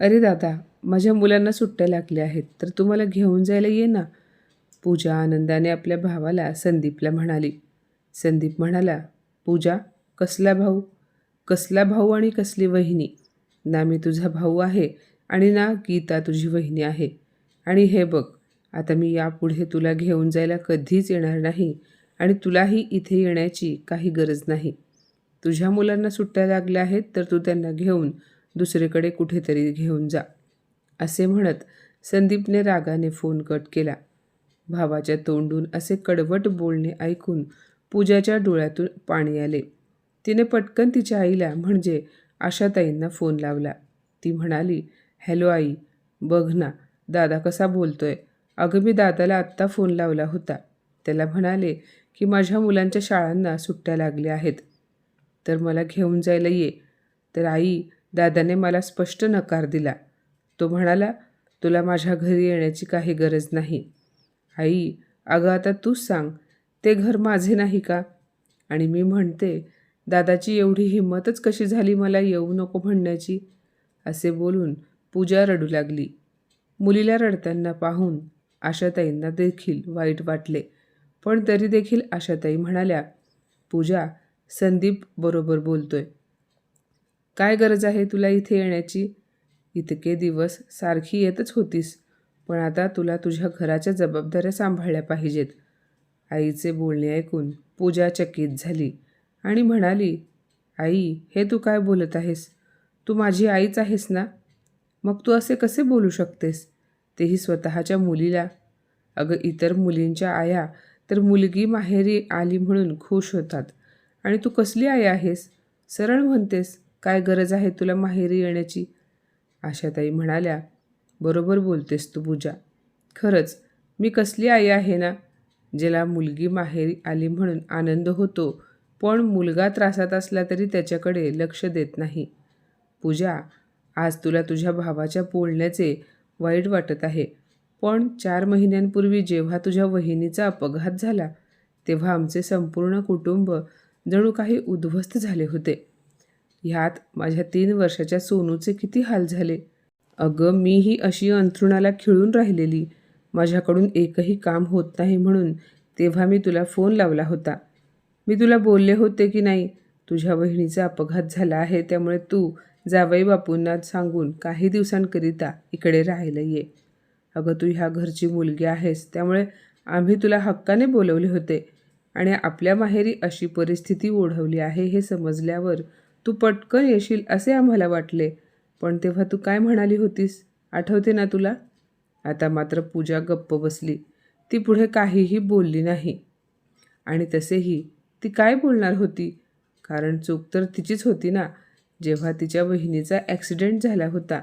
अरे दादा माझ्या मुलांना सुट्ट्या लागल्या आहेत तर तुम्हाला घेऊन जायला ये ना. पूजा आनंदाने आपल्या भावाला संदीपला म्हणाली. संदीप म्हणाला पूजा कसला भाऊ? कसला भाऊ आणि कसली वहिनी? ना मी तुझा भाऊ आहे आणि ना गीता तुझी वहिनी आहे. आणि हे बघ आता मी यापुढे तुला घेऊन जायला कधीच येणार नाही आणि तुलाही इथे येण्याची काही गरज नाही. तुझ्या मुलांना सुट्ट्या लागल्या आहेत तर तू त्यांना घेऊन दुसरीकडे कुठेतरी घेऊन जा असे म्हणत संदीपने रागाने फोन कट केला. भावाच्या तोंडून असे कडवट बोलणे ऐकून पूजाच्या डोळ्यातून पाणी आले. तिने पटकन तिच्या आईला म्हणजे आशाताईंना फोन लावला. ती म्हणाली हॅलो आई बघ ना दादा कसा बोलतोय? अगं मी दादाला आत्ता फोन लावला होता. त्याला म्हणाले की माझ्या मुलांच्या शाळांना सुट्ट्या लागल्या आहेत. तर मला घेऊन जायला ये. तर आई दादाने मला स्पष्ट नकार दिला. तो म्हणाला तुला माझ्या घरी येण्याची काही गरज नाही. आई अगं आता तूच सांग ते घर माझे नाही का? आणि मी म्हणते दादाची एवढी हिंमतच कशी झाली मला येऊ नको म्हणण्याची? असे बोलून पूजा रडू लागली. मुलीला रडताना पाहून आशाताईंना देखील वाईट वाटले. पण तरी देखील आशाताई म्हणाल्या पूजा संदीप बरोबर बोलतोय. काय गरज आहे तुला इथे येण्याची? इतके दिवस सारखी येतच होतीस पण आता तुला तुझ्या घराच्या जबाबदाऱ्या सांभाळल्या पाहिजेत. आईचे बोलणे ऐकून पूजा चकित झाली आणि म्हणाली आई हे तू काय बोलत आहेस? तू माझी आईच आहेस ना? मग तू असे कसे बोलू शकतेस? तेही स्वतःच्या मुलीला. अगं इतर मुलींच्या आया तर मुलगी माहेरी आली म्हणून खुश होतात. आणि तू कसली आई आहेस? सरळ म्हणतेस. काय गरज आहे तुला माहेरी येण्याची? आशाताई म्हणाल्या बरोबर बोलतेस तू पूजा. खरंच मी कसली आई आहे ना? ज्याला मुलगी माहेरी आली म्हणून आनंद होतो पण मुलगा त्रासात असला तरी त्याच्याकडे लक्ष देत नाही. पूजा आज तुला तुझ्या भावाच्या बोलण्याचे वाईट वाटत आहे पण चार महिन्यांपूर्वी जेव्हा तुझ्या वहिनीचा अपघात झाला तेव्हा आमचे संपूर्ण कुटुंब जणू काही उद्ध्वस्त झाले होते. ह्यात माझ्या तीन वर्षाच्या सोनूचे किती हाल झाले? अगं मीही अशी अंथरुणाला खिळून राहिलेली. माझ्याकडून एकही काम होत नाही म्हणून तेव्हा मी तुला फोन लावला होता. मी तुला बोलले होते की नाही? तुझ्या बहिणीचा अपघात झाला आहे त्यामुळे तू जावई बापूंना सांगून काही दिवसांकरिता इकडे राहायला ये. अगं तू ह्या घरची मुलगी आहेस त्यामुळे आम्ही तुला हक्काने बोलवले होते आणि आपल्या माहेरी अशी परिस्थिती ओढवली आहे हे समजल्यावर तू पटकन येशील असे आम्हाला वाटले. पण तेव्हा तू काय म्हणाली होतीस? आठवते ना तुला? आता मात्र पूजा गप्प बसली. ती पुढे काहीही बोलली नाही. आणि तसेही ती काय बोलणार होती? कारण चूक तर तिचीच होती ना. जेव्हा तिच्या बहिणीचा ॲक्सिडेंट झाला होता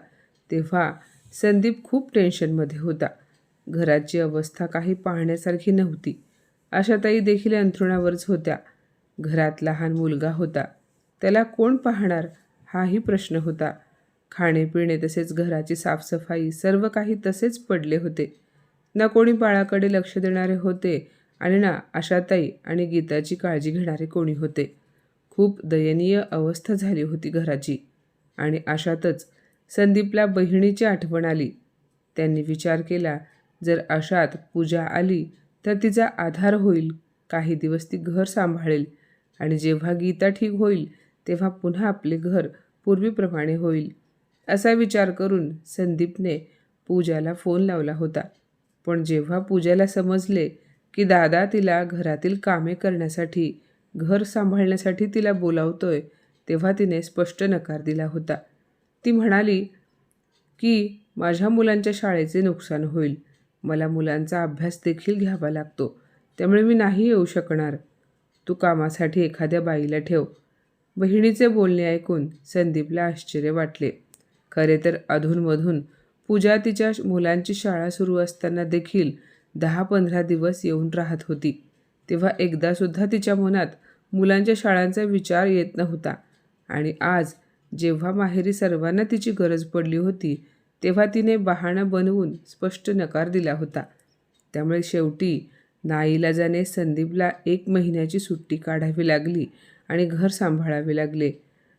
तेव्हा संदीप खूप टेन्शनमध्ये होता. घराची अवस्था काही पाहण्यासारखी नव्हती. आशाताई देखील अंथरुणावरच होत्या. घरात लहान मुलगा होता. त्याला कोण पाहणार? हाही प्रश्न होता. खाणेपिणे तसेच घराची साफसफाई सर्व काही तसेच पडले होते. ना कोणी बाळाकडे लक्ष देणारे होते आणि ना आशाताई आणि गीताची काळजी घेणारे कोणी होते. खूप दयनीय अवस्था झाली होती घराची. आणि अशातच संदीपला बहिणीची आठवण आली. त्यांनी विचार केला जर अशात पूजा आली तर तिचा आधार होईल काही दिवस ती घर सांभाळेल आणि जेव्हा गीता ठीक होईल तेव्हा पुन्हा आपले घर पूर्वीप्रमाणे होईल असा विचार करून संदीपने पूजाला फोन लावला होता. पण जेव्हा पूजाला समजले की दादा तिला घरातील कामे करण्यासाठी घर सांभाळण्यासाठी तिला बोलावतोय तेव्हा तिने स्पष्ट नकार दिला होता. ती म्हणाली की माझ्या मुलांच्या शाळेचे नुकसान होईल. मला मुलांचा अभ्यास देखील घ्यावा लागतो. त्यामुळे मी नाही येऊ शकणार. तू कामासाठी एखाद्या बाईला ठेव. बहिणीचे बोलणे ऐकून संदीपला आश्चर्य वाटले. खरे तर अधूनमधून पूजा तिच्या मुलांची शाळा सुरू असताना देखील दहा पंधरा दिवस येऊन राहत होती. तेव्हा एकदासुद्धा तिच्या मनात मुलांच्या शाळांचा विचार येत नव्हता आणि आज जेव्हा माहेरी सर्वांना तिची गरज पडली होती तेव्हा तिने बहाणं बनवून स्पष्ट नकार दिला होता. त्यामुळे शेवटी नाईलाजाने संदीपला एक महिन्याची सुट्टी काढावी लागली आणि घर सांभाळावे लागले.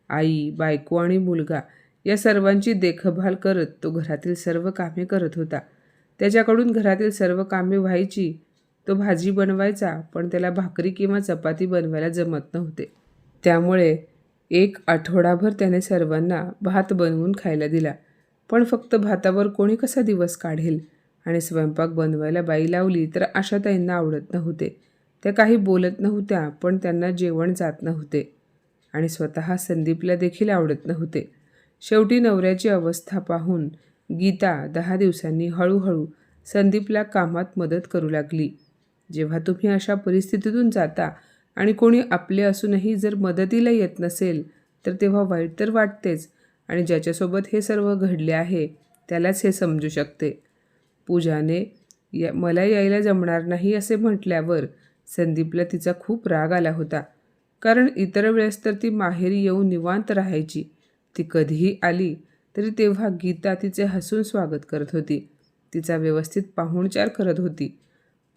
आई बायको आणि मुलगा या सर्वांची देखभाल करत तो घरातील सर्व कामे करत होता. त्याच्याकडून घरातील सर्व कामे व्हायची. तो भाजी बनवायचा पण त्याला भाकरी किंवा चपाती बनवायला जमत नव्हते. त्यामुळे एक आठवडाभर त्याने सर्वांना भात बनवून खायला दिला. पण फक्त भातावर कोणी कसा दिवस काढेल? आणि स्वयंपाक बनवायला बाई लावली तर आशाताईंना आवडत नव्हते. त्या काही बोलत नव्हत्या पण त्यांना जेवण जात नव्हते. आणि स्वतः संदीपला देखील आवडत नव्हते. शेवटी नवऱ्याची अवस्था पाहून गीता दहा दिवसांनी हळूहळू संदीपला कामात मदत करू लागली. जेव्हा तुम्ही अशा परिस्थितीतून जाता आणि कोणी आपले असूनही जर मदतीला येत नसेल तर तेव्हा वाईट तर वाटतेच आणि ज्याच्यासोबत हे सर्व घडले आहे त्यालाच हे समजू शकते. पूजाने या मला यायला जमणार नाही असे म्हटल्यावर संदीपला तिचा खूप राग आला होता. कारण इतर वेळेस तर ती माहेरी येऊन निवांत राहायची. ती कधीही आली तरी तेव्हा गीता तिचे हसून स्वागत करत होती. तिचा व्यवस्थित पाहुणचार करत होती.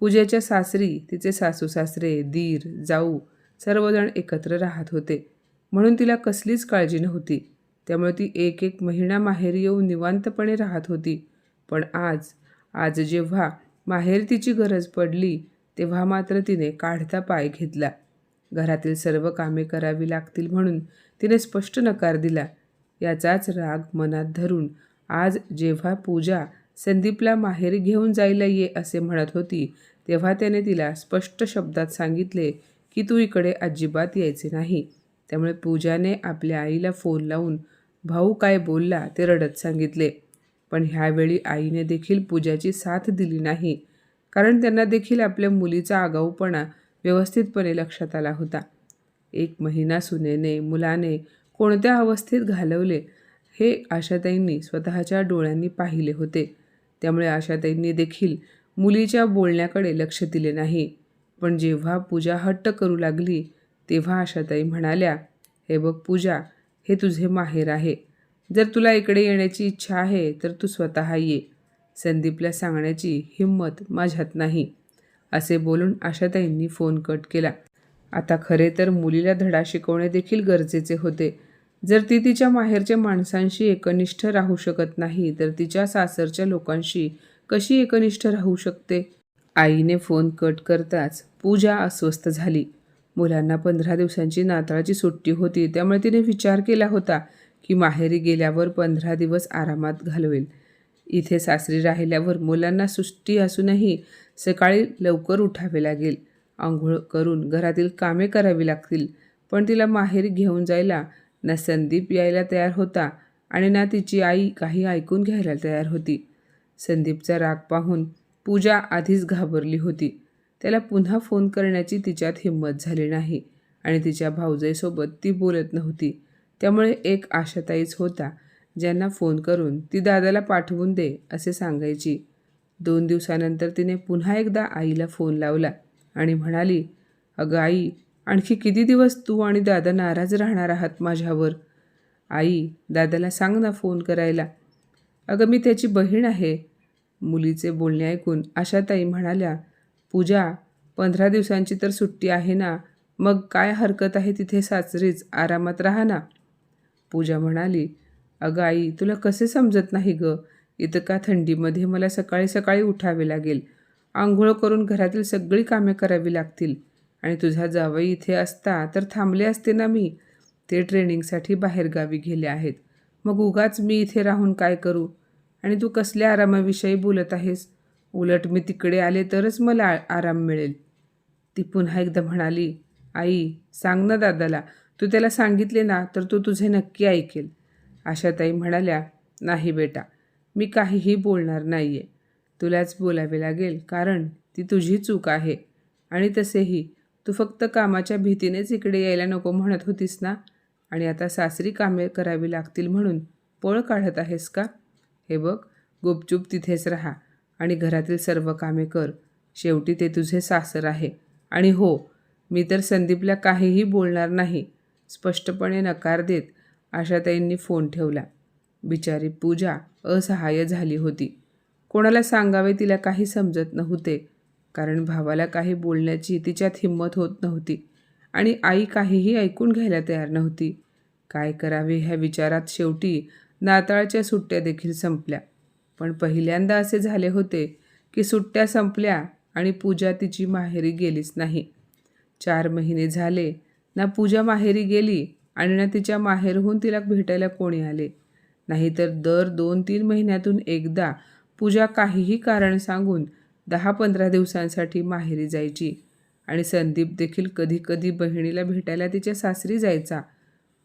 पूजेच्या सासरी तिचे सासू सासरे दीर जाऊ सर्वजण एकत्र राहत होते. म्हणून तिला कसलीच काळजी नव्हती. त्यामुळे ती एक एक महिना माहेरी येऊन निवांतपणे राहत होती. पण आज आज जेव्हा माहेर तिची गरज पडली तेव्हा मात्र तिने काढता पाय घेतला. घरातील सर्व कामे करावी लागतील म्हणून तिने स्पष्ट नकार दिला. याचाच राग मनात धरून आज जेव्हा पूजा संदीपला माहेरी घेऊन जायला ये असे म्हणत होती तेव्हा त्याने तिला स्पष्ट शब्दात सांगितले की तू इकडे अजिबात यायचे नाही. त्यामुळे पूजाने आपल्या आईला फोन लावून भाऊ काय बोलला ते रडत सांगितले. पण ह्यावेळी आईने देखील पूजाची साथ दिली नाही. कारण त्यांना देखील आपल्या मुलीचा आगाऊपणा व्यवस्थितपणे लक्षात आला होता. एक महिना सुनेने मुलाने कोणत्या अवस्थेत घालवले हे आशाताईंनी स्वतःच्या डोळ्यांनी पाहिले होते. त्यामुळे आशाताईंनी देखील मुलीच्या बोलण्याकडे लक्ष दिले नाही. पण जेव्हा पूजा हट्ट करू लागली तेव्हा आशाताई म्हणाल्या हे बघ पूजा हे तुझे माहेर आहे. जर तुला इकडे येण्याची इच्छा आहे तर तू स्वतः ये. संदीपला सांगण्याची हिंमत माझ्यात नाही असे बोलून आशाताईंनी फोन कट केला. आता खरे तर मुलीला धडा शिकवणे देखील गरजेचे होते. जर ती तिच्या माहेरच्या माणसांशी एकनिष्ठ राहू शकत नाही तर तिच्या सासरच्या लोकांशी कशी एकनिष्ठ राहू शकते? आईने फोन कट करताच पूजा अस्वस्थ झाली. मुलांना पंधरा दिवसांची नाताळाची सुट्टी होती त्यामुळे तिने विचार केला होता की माहेरी गेल्यावर पंधरा दिवस आरामात घालवेल. इथे सासरी राहिल्यावर मुलांना सुट्टी असूनही सकाळी लवकर उठावे लागेल. आंघोळ करून घरातील कामे करावी लागतील. पण तिला माहेरी घेऊन जायला ना संदीप यायला तयार होता आणि ना तिची आई काही ऐकून घ्यायला तयार होती. संदीपचा राग पाहून पूजा आधीच घाबरली होती. त्याला पुन्हा फोन करण्याची तिच्यात हिंमत झाली नाही आणि तिच्या भाऊजाईसोबत ती बोलत नव्हती. त्यामुळे एक आशाताईच होता. ज्यांना फोन करून ती दादाला पाठवून दे असे सांगायची. दोन दिवसानंतर तिने पुन्हा एकदा आईला फोन लावला आणि म्हणाली अगं आई आणखी किती दिवस तू आणि दादा नाराज राहणार आहात माझ्यावर? आई दादाला सांग ना फोन करायला. अगं मी त्याची बहीण आहे. मुलीचे बोलणे ऐकून आशाताई म्हणाल्या पूजा पंधरा दिवसांची तर सुट्टी आहे ना. मग काय हरकत आहे तिथे सासरीच? आरामात राहा ना. पूजा म्हणाली अगं आई तुला कसे समजत नाही ग? इथं का थंडीमध्ये मला सकाळी सकाळी उठावे लागेल? आंघोळ करून घरातील सगळी कामे करावी लागतील. आणि तुझा जावई इथे असता तर थांबले असते ना मी? ते ट्रेनिंगसाठी बाहेरगावी गेले आहेत. मग उगाच मी इथे राहून काय करू? आणि तू कसल्या आरामाविषयी बोलत आहेस? उलट मी तिकडे आले तरच मला आ आराम मिळेल. ती पुन्हा एकदा म्हणाली आई सांग ना दादाला. तू त्याला सांगितले ना तर तो तुझे नक्की ऐकेल. आशाताई म्हणाल्या नाही बेटा मी काहीही बोलणार नाही आहे तुलाच बोलावे लागेल कारण ती तुझी चूक आहे. आणि तसेही तू फक्त कामाच्या भीतीनेच इकडे यायला नको म्हणत होतीस ना? आणि आता सासरी कामे करावी लागतील म्हणून पळ काढत आहेस का? हे बघ गुपचूप तिथेच राहा आणि घरातील सर्व कामे कर. शेवटी ते तुझे सासर आहे. आणि हो मी तर संदीपला काहीही बोलणार नाही. स्पष्टपणे नकार देत आशाताईंनी फोन ठेवला. बिचारी पूजा असहाय्य झाली होती. कोणाला सांगावे तिला काही समजत नव्हते कारण भावाला काही बोलण्याची तिच्यात हिंमत होत नव्हती आणि आई काहीही ऐकून घ्यायला तयार नव्हती. काय करावे ह्या विचारात शेवटी नाताळच्या सुट्ट्या देखील संपल्या. पण पहिल्यांदा असे झाले होते की सुट्ट्या संपल्या आणि पूजा तिची माहेरी गेलीच नाही. चार महिने झाले ना पूजा माहेरी गेली आणि ना तिच्या माहेरहून तिला भेटायला कोणी आले. नाहीतर दर दोन तीन महिन्यातून एकदा पूजा काहीही कारण सांगून दहा पंधरा दिवसांसाठी माहेरी जायची. आणि संदीप देखील कधी कधी बहिणीला भेटायला तिच्या सासरी जायचा.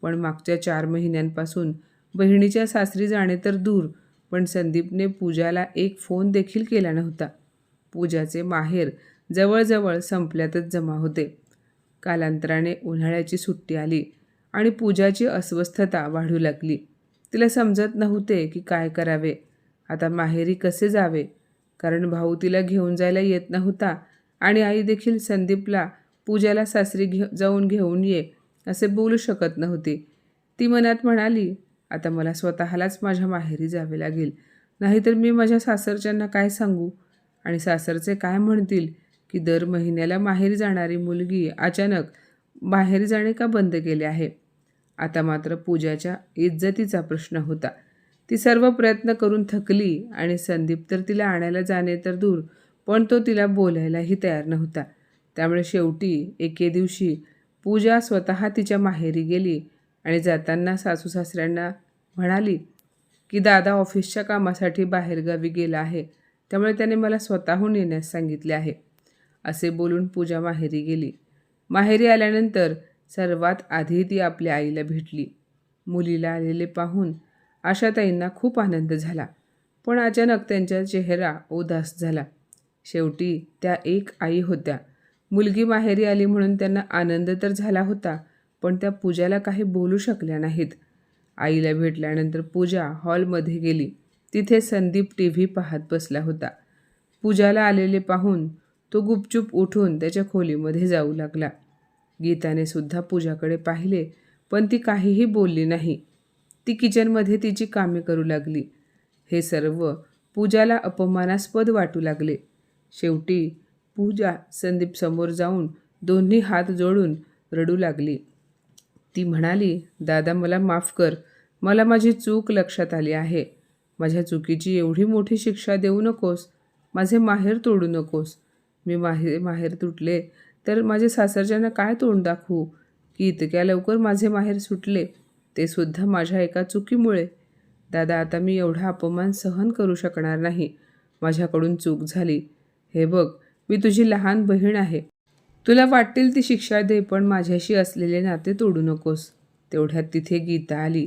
पण मागच्या चार महिन्यांपासून बहिणीच्या सासरी जाणे तर दूर पण संदीपने पूजाला एक फोन देखील केला नव्हता. पूजाचे माहेर जवळजवळ संपल्यातच जमा होते. कालांतराने उन्हाळ्याची सुट्टी आली. आणि पूजाची अस्वस्थता वाढू लागली. तिला समजत नव्हते की काय करावे. आता माहेरी कसे जावे? कारण भाऊ तिला घेऊन जायला येत नव्हता आणि आई देखील संदीपला पूजाला सासरी घे जाऊन घेऊन ये असे बोलू शकत नव्हती. ती मनात म्हणाली आता मला स्वतःलाच माझ्या माहेरी जावे लागेल. नाहीतर मी माझ्या सासरच्यांना काय सांगू? आणि सासरचे काय म्हणतील की दर महिन्याला माहेरी जाणारी मुलगी अचानक बाहेर जाणे का बंद केले आहे? आता मात्र पूजाच्या इज्जतीचा प्रश्न होता. ती सर्व प्रयत्न करून थकली आणि संदीप तर तिला आणायला जाणे तर दूर पण तो तिला बोलायलाही तयार नव्हता. त्यामुळे शेवटी एके दिवशी पूजा स्वतः तिच्या माहेरी गेली आणि जाताना सासू सासऱ्यांना म्हणाली की दादा ऑफिसच्या कामासाठी बाहेरगावी गेला आहे त्यामुळे त्याने मला स्वतःहून येण्यास सांगितले आहे. असे बोलून पूजा माहेरी गेली. माहेरी आल्यानंतर सर्वात आधी ती आपल्या आईला भेटली. मुलीला आलेले पाहून आशाताईंना खूप आनंद झाला. पण अचानक त्यांचा चेहरा उदास झाला. शेवटी त्या एक आई होत्या. मुलगी माहेरी आली म्हणून त्यांना आनंद तर झाला होता पण त्या पूजाला काही बोलू शकल्या नाहीत. आईला भेटल्यानंतर पूजा हॉलमध्ये गेली. तिथे संदीप टी व्ही पाहत बसला होता. पूजाला आलेले पाहून तो गुपचूप उठून त्याच्या खोलीमध्ये जाऊ लागला. गीताने सुद्धा पूजाकडे पाहिले पण ती काहीही बोलली नाही. ती किचनमध्ये तिची कामे करू लागली. हे सर्व पूजाला अपमानास्पद वाटू लागले. शेवटी पूजा संदीप समोर जाऊन दोन्ही हात जोडून रडू लागली. ती म्हणाली दादा मला माफ कर. मला माझी चूक लक्षात आली आहे. माझ्या चुकीची एवढी मोठी शिक्षा देऊ नकोस. माझे माहेर तोडू नकोस. मी माहेर माहेर तुटले तर माझे सासरच्यांना काय तोंड दाखवू? की इतक्या लवकर माझे माहेर सुटले ते सुद्धा माझ्या एका चुकीमुळे. दादा आता मी एवढा अपमान सहन करू शकणार नाही. माझ्याकडून चूक झाली. हे बघ मी तुझी लहान बहीण आहे. तुला वाटतील ती शिक्षा दे पण माझ्याशी असलेले नाते तोडू नकोस. तेवढ्यात तिथे गीता आली.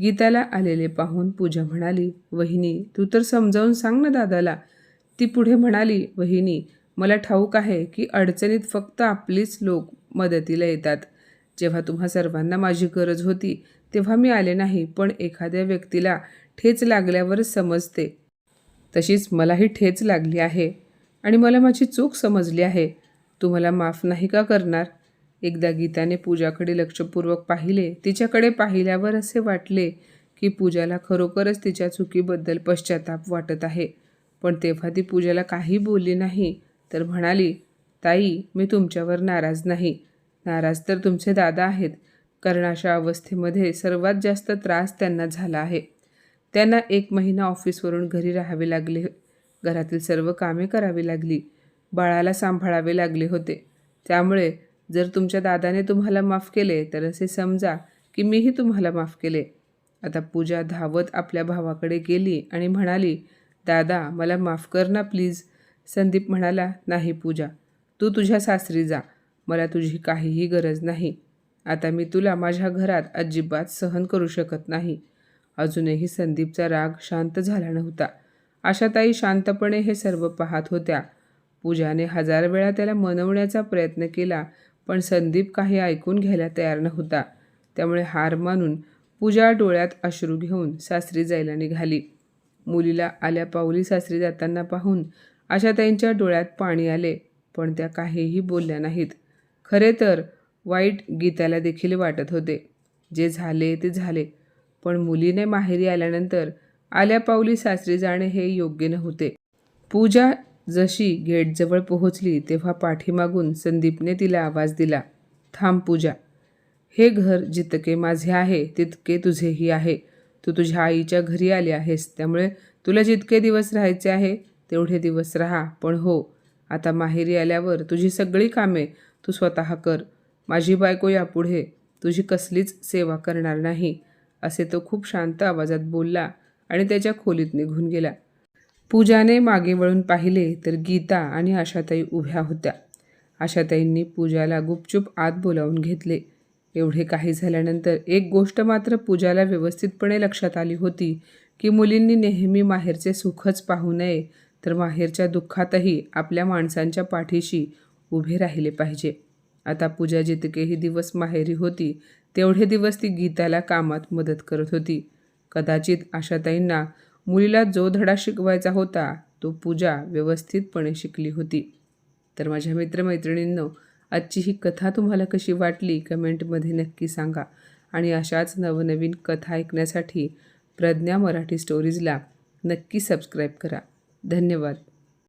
गीताला आलेले पाहून पूजा म्हणाली वहिनी तू तर समजावून सांग ना दादाला. ती पुढे म्हणाली वहिनी मला ठाऊक आहे की अडचणीत फक्त आपलीच लोक मदतीला येतात. जेव्हा तुम्हा सर्वांना माझी गरज होती तेव्हा मी आले नाही पण एखाद्या व्यक्तीला ठेच लागल्यावरच समजते. तशीच मलाही ठेच लागली आहे आणि मला माझी चूक समजली आहे. तू मला माफ नाही का करणार? एकदा गीताने पूजाकडे लक्षपूर्वक पाहिले तिच्याकडे पाहिल्यावर असे वाटले की पूजाला खरोखरच तिच्या चुकीबद्दल पश्चाताप वाटत आहे. पण तेव्हा ती पूजाला काही बोलली नाही. तर म्हणाली ताई मी तुमच्यावर नाराज नाही. नाराज तर तुमचे दादा आहेत. कर्णाच्या अवस्थेमध्ये सर्वात जास्त त्रास त्यांना झाला आहे. त्यांना एक महिना ऑफिसवरून घरी राहावे लागले. घरातील सर्व कामे करावी लागली. बाळाला सांभाळावे लागले होते. त्यामुळे जर तुमच्या दादाने तुम्हाला माफ केले तर असे समजा की मीही तुम्हाला माफ केले. आता पूजा धावत आपल्या भावाकडे गेली आणि म्हणाली दादा मला माफ कर ना प्लीज. संदीप म्हणाला नाही पूजा तू तुझ्या सासरी जा. मला तुझी काहीही गरज नाही. आता मी तुला माझ्या घरात अजिबात सहन करू शकत नाही. अजूनही संदीपचा राग शांत झाला नव्हता. आशाताई शांतपणे हे सर्व पाहत होत्या. पूजाने हजार वेळा त्याला मनवण्याचा प्रयत्न केला पण संदीप काही ऐकून घ्यायला तयार नव्हता. त्यामुळे हार मानून पूजा डोळ्यात अश्रू घेऊन सासरी जायला निघाली. मुलीला आल्या पाऊली सासरी जाताना पाहून आशाताईंच्या डोळ्यात पाणी आले पण त्या काहीही बोलल्या नाहीत. खरे तर वाईट गीताला देखील वाटत होते. जे झाले ते झाले पण मुलीने माहेरी आल्यानंतर आल्या पावली सासरी जाणे हे योग्य नव्हते. पूजा जशी गेटजवळ पोहोचली तेव्हा पाठीमागून संदीपने तिला आवाज दिला थांब पूजा. हे घर जितके माझे आहे तितके तुझेही आहे. तू तुझ्या आईच्या घरी आली आहेस त्यामुळे तुला जितके दिवस राहायचे आहे तेवढे दिवस राहा. पण हो आता माहेरी आल्यावर तुझी सगळी कामे तू स्वतः कर. माझी बायको यापुढे तुझी कसलीच सेवा करणार नाही असे तो खूप शांत आवाजात बोलला आणि त्याच्या खोलीत निघून गेला. पूजाने मागे वळून पाहिले तर गीता आणि आशाताई उभ्या होत्या. आशाताईंनी पूजाला गुपचूप आत बोलावून घेतले. एवढे काही झाल्यानंतर एक गोष्ट मात्र पूजाला व्यवस्थितपणे लक्षात आली होती की मुलींनी नेहमी माहेरचे सुखच पाहू नये तर माहेरच्या दुःखातही आपल्या माणसांच्या पाठीशी उभे राहिले पाहिजे. आता पूजा जितकेही दिवस माहेरी होती तेवढे दिवस ती गीताला कामात मदत करत होती. कदाचित आशाताईंना मुलीला जो धडा शिकवायचा होता तो पूजा व्यवस्थितपणे शिकली होती. तर माझ्या मित्रमैत्रिणींनो आजची ही कथा तुम्हाला कशी वाटली कमेंटमध्ये नक्की सांगा. आणि अशाच नवनवीन कथा ऐकण्यासाठी प्रज्ञा मराठी स्टोरीजला नक्की सबस्क्राईब करा. धन्यवाद.